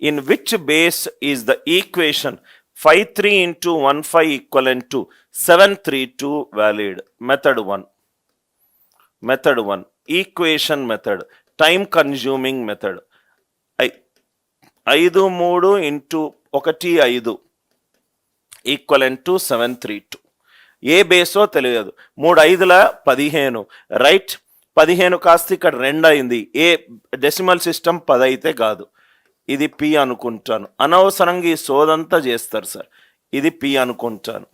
in which base is the equation 5 3 into 1 5 equivalent to 7 3 2 valid method 1 method 1 equation method time consuming method ఐ- ఐదు మూడు into ఒకటి ఐదు equivalent to seven three two ఏ బేసో తెలియదు మూడు ఐదుల పదిహేను రైట్ పదిహేను కాస్త ఇక్కడ రెండు అయింది ఏ డెసిమల్ సిస్టమ్ పది అయితే కాదు ఇది పి అనుకుంటాను. అనవసరంగా ఈ సోదంతా చేస్తారు సార్. ఇది పి అనుకుంటాను.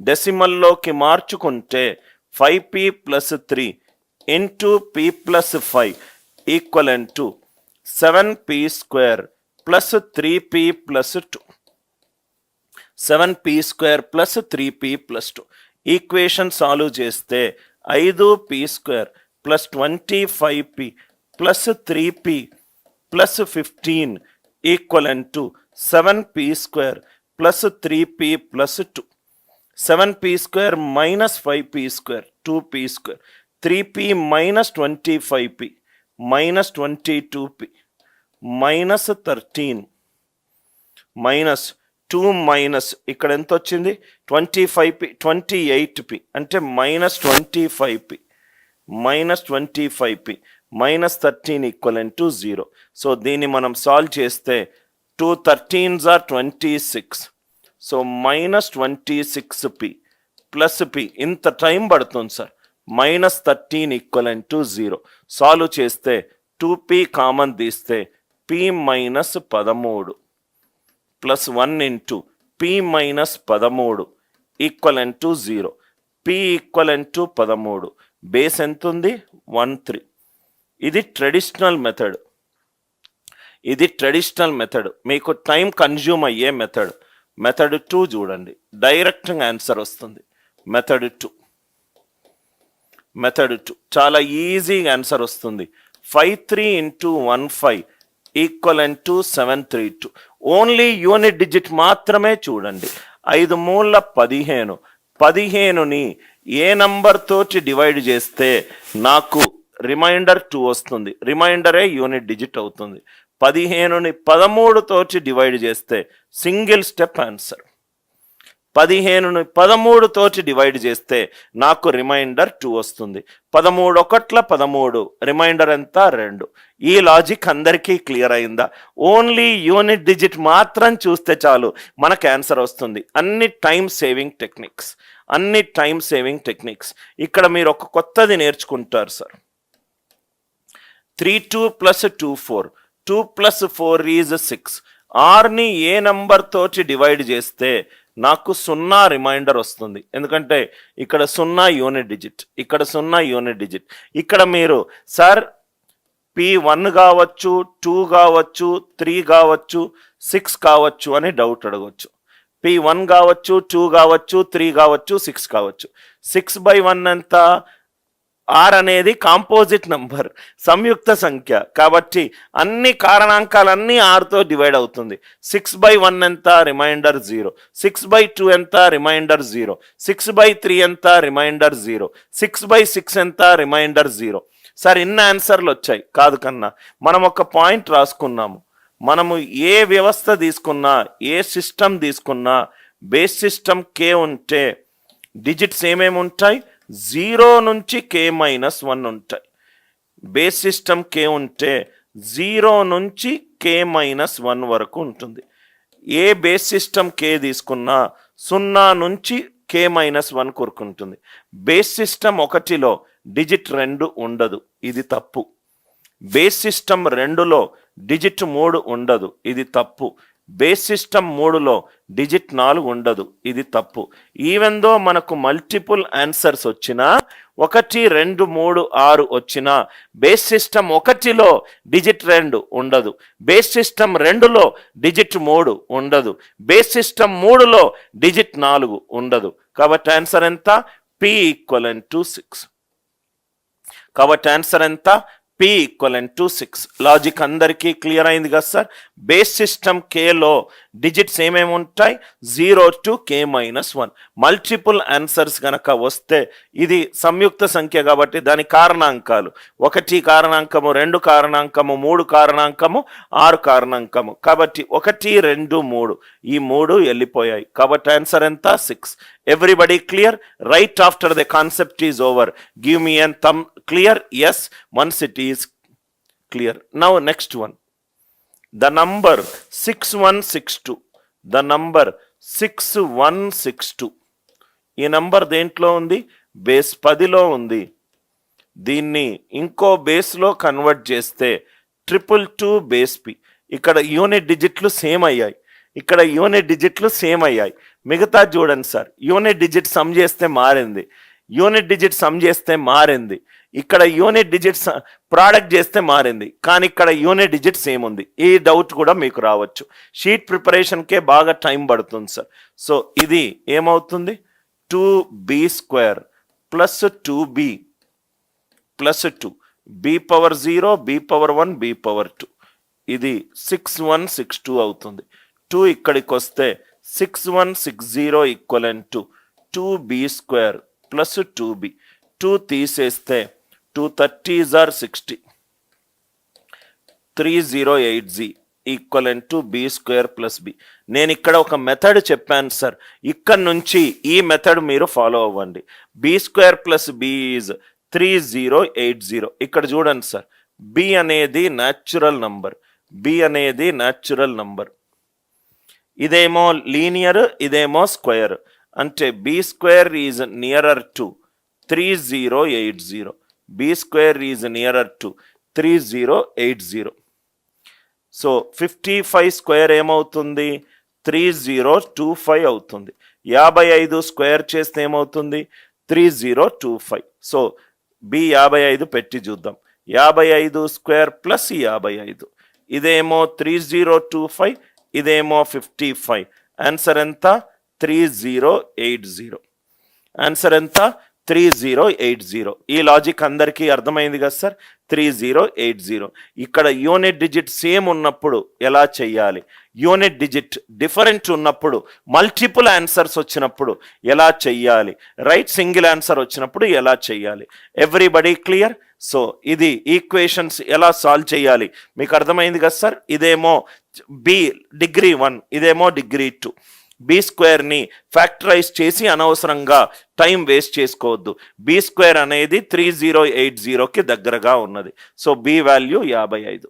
డెసిమల్లోకి మార్చుకుంటే five P plus three into P plus five equal to seven P square plus three P plus two. Seven P square plus three P plus two. Equation solve చేస్తే ఐదు P square plus twenty five P plus three P plus fifteen equivalent to seven P square plus three P plus two. Seven P square minus five P square two P square. Three P minus twenty five P minus twenty two P minus thirteen minus two minus ఇక్కడ ఎంత వచ్చింది? Twenty five P twenty eight P అంటే minus twenty five P minus twenty five P. Minus thirteen equal to zero so దీన్ని మనం solve చేస్తే two thirteens or twenty six so minus twenty six P plus P ఇంత time పడుతుంది sir minus thirteen equal to zero solve చేస్తే two P common తీస్తే P minus పదమూడు plus one into P minus పదమూడు equal to zero P equal to పదమూడు. Base ఎంత ఉంది? One three ఇది ట్రెడిషనల్ మెథడ్ ఇది ట్రెడిషనల్ మెథడ్ మీకు టైం కన్జ్యూమ్ అయ్యే మెథడ్ మెథడ్ టూ చూడండి. డైరెక్ట్గా ఆన్సర్ వస్తుంది. మెథడ్ టూ మెథడ్ టూ చాలా ఈజీగా ఆన్సర్ వస్తుంది. Five three into one five equal to seven three two only unit digit మాత్రమే చూడండి. ఐదు మూల పదిహేను. పదిహేనుని ఏ నంబర్ తోటి డివైడ్ చేస్తే నాకు రిమైండర్ టూ వస్తుంది. రిమైండరే యూనిట్ డిజిట్ అవుతుంది. పదిహేనుని పదమూడు డివైడ్ చేస్తే సింగిల్ స్టెప్ ఆన్సర్. పదిహేనుని పదమూడు డివైడ్ చేస్తే నాకు రిమైండర్ టూ వస్తుంది. పదమూడు ఒకట్ల పదమూడు రిమైండర్ ఎంత? రెండు. ఈ లాజిక్ అందరికీ క్లియర్ అయిందా? ఓన్లీ యూనిట్ డిజిట్ మాత్రం చూస్తే చాలు మనకు ఆన్సర్ వస్తుంది. అన్ని టైం సేవింగ్ టెక్నిక్స్. అన్ని టైం సేవింగ్ టెక్నిక్స్. ఇక్కడ మీరు ఒక కొత్తది నేర్చుకుంటారు sir. Three two plus two four. Two plus four is six. ఆర్ని ఏ నంబర్ తోటి డివైడ్ చేస్తే నాకు సున్నా రిమైండర్ వస్తుంది. ఎందుకంటే ఇక్కడ సున్నా యూనిట్ డిజిట్ ఇక్కడ సున్నా యూనిట్ డిజిట్. ఇక్కడ మీరు సార్ పి వన్ కావచ్చు టూ కావచ్చు త్రీ కావచ్చు సిక్స్ కావచ్చు అని డౌట్ అడగవచ్చు పి వన్ కావచ్చు టూ కావచ్చు త్రీ కావచ్చు సిక్స్ కావచ్చు. సిక్స్ బై వన్ ఎంత? ఆర్ అనేది కాంపోజిట్ నంబర్ సంయుక్త సంఖ్య. కాబట్టి అన్ని కారణాంకాలన్నీ ఆరుతో డివైడ్ అవుతుంది. సిక్స్ బై వన్ ఎంత? Remainder zero. Six by two ఎంత? Remainder zero. Six by three ఎంత? Remainder zero. Six by six ఎంత? Remainder zero. సార్ ఇన్ని ఆన్సర్లు వచ్చాయి. కాదు కన్నా. మనం ఒక పాయింట్ రాసుకున్నాము. మనము ఏ వ్యవస్థ తీసుకున్నా ఏ సిస్టమ్ తీసుకున్నా బేస్ సిస్టమ్ కే ఉంటే డిజిట్స్ ఏమేమి ఉంటాయి? జీరో నుంచి కే మైనస్ వన్ ఉంటాయి. బేస్ సిస్టమ్ కే ఉంటే జీరో నుంచి కే మైనస్ వన్ వరకు ఉంటుంది. ఏ బేస్ సిస్టమ్ కే తీసుకున్నా సున్నా నుంచి కే మైనస్ వన్ కొరుకుంటుంది బేస్ సిస్టమ్ ఒకటిలో డిజిట్ రెండు ఉండదు. ఇది తప్పు. బేస్ సిస్టమ్ రెండులో డిజిట్ మూడు ఉండదు. ఇది తప్పు. బేస్ సిస్టమ్ మూడులో డిజిట్ నాలుగు ఉండదు. ఇది తప్పు. ఈవెన్ దో మనకు మల్టిపుల్ ఆన్సర్స్ వచ్చినా ఒకటి రెండు మూడు ఆరు వచ్చినా బేస్ సిస్టమ్ ఒకటిలో డిజిట్ రెండు ఉండదు. బేస్ సిస్టమ్ రెండులో డిజిట్ మూడు ఉండదు. బేస్ సిస్టమ్ మూడులో డిజిట్ నాలుగు ఉండదు. కాబట్టి ఆన్సర్ ఎంత? పి అండ్ టు సిక్స్ కాబట్టి ఆన్సర్ ఎంత? P and two six logic అందరికీ క్లియర్ అయింది కదా సార్ బేస్ సిస్టమ్ కేలో డిజిట్స్ ఏమేమి ఉంటాయి? Zero to K minus one. Multiple answers గనక వస్తే ఇది సంయుక్త సంఖ్య కాబట్టి దాని కారణాంకాలు. ఒకటి కారణాంకము రెండు కారణాంకము మూడు కారణాంకము ఆరు కారణాంకము. కాబట్టి ఒకటి రెండు మూడు. ఈ మూడు వెళ్ళిపోయాయి. కాబట్టి ఆన్సర్ ఎంత? Six. Everybody clear? Right after the concept is over. Give me and thumb clear? Yes. Once it is clear. Now next one. The number six one six two the number six one six two ఈ number దేంట్లో ఉంది? Base పదిలో ఉంది. దీన్ని ఇంకో బేస్లో convert చేస్తే triple two base P ఇక్కడ యూనిట్ డిజిట్లు సేమ్ అయ్యాయి. ఇక్కడ యూనిట్ డిజిట్లు సేమ్ అయ్యాయి. మిగతా చూడండి సార్. యూనిట్ డిజిట్ సమ్ చేస్తే మారింది. యూనిట్ డిజిట్ సమ్ చేస్తే మారింది. ఇక్కడ యూనిట్ డిజిట్స్ ప్రోడక్ట్ చేస్తే మారింది. కానీ ఇక్కడ యూనిట్ డిజిట్స్ ఏముంది? ఈ డౌట్ కూడా మీకు రావచ్చు. షీట్ ప్రిపరేషన్కే బాగా టైం పడుతుంది సార్. సో ఇది ఏమవుతుంది? Two B square plus two B plus two. B power zero B power one B power two. ఇది సిక్స్ వన్ సిక్స్ టూ అవుతుంది. టూ ఇక్కడికి వస్తే six one six zero equivalent to. Two B square plus two B. Two తీసేస్తే two thirties or sixty three zero eight G equivalent to B square plus B నేను ఇక్కడ ఒక method చెప్పాను sir ఇక్కడ నుంచి ఈ మెథడ్ మీరు ఫాలో అవ్వండి. B square plus B is three zero eight zero ఇక్కడ చూడండి సార్ బి అనేది న్యాచురల్ నంబర్ బి అనేది న్యాచురల్ నంబర్ ఇదేమో లీనియర్ ఇదేమో స్క్వేర్ అంటే B square is nearer to three zero eight zero B square is nearer to three zero eight zero so fifty five square ఏమవుతుంది? Three zero two five అవుతుంది. యాభై ఐదు square చేస్తే ఏమవుతుంది? Three zero two five so B యాభై ఐదు పెట్టి చూద్దాం. యాభై ఐదు స్క్వేర్ ప్లస్ యాభై ఐదు. ఇదేమో త్రీ జీరో టూ ఫైవ్ ఇదేమో ఫిఫ్టీ ఫైవ్ ఆన్సర్ ఎంత? Three zero eight zero answer ఎంత? Three zero eight zero. ఈ లాజిక్ అందరికీ అర్థమైంది కదా sir? Three zero eight zero. ఇక్కడ యూనిట్ డిజిట్ సేమ్ ఉన్నప్పుడు ఎలా చెయ్యాలి? యూనిట్ డిజిట్ డిఫరెంట్ ఉన్నప్పుడు మల్టిపుల్ ఆన్సర్స్ వచ్చినప్పుడు ఎలా చెయ్యాలి? రైట్ సింగిల్ ఆన్సర్ వచ్చినప్పుడు ఎలా చెయ్యాలి? ఎవ్రీబడి క్లియర్ సో ఇది ఈక్వేషన్స్ ఎలా సాల్వ్ చేయాలి మీకు అర్థమైంది కదా సార్? ఇదేమో బి డిగ్రీ వన్ ఇదేమో డిగ్రీ టూ బీ స్క్వేర్ని ఫ్యాక్టరైజ్ చేసి అనవసరంగా టైం వేస్ట్ చేసుకోవద్దు. బీ స్క్వేర్ అనేది త్రీ జీరో ఎయిట్ జీరోకి దగ్గరగా ఉన్నది. సో బి వాల్యూ యాభై ఐదు.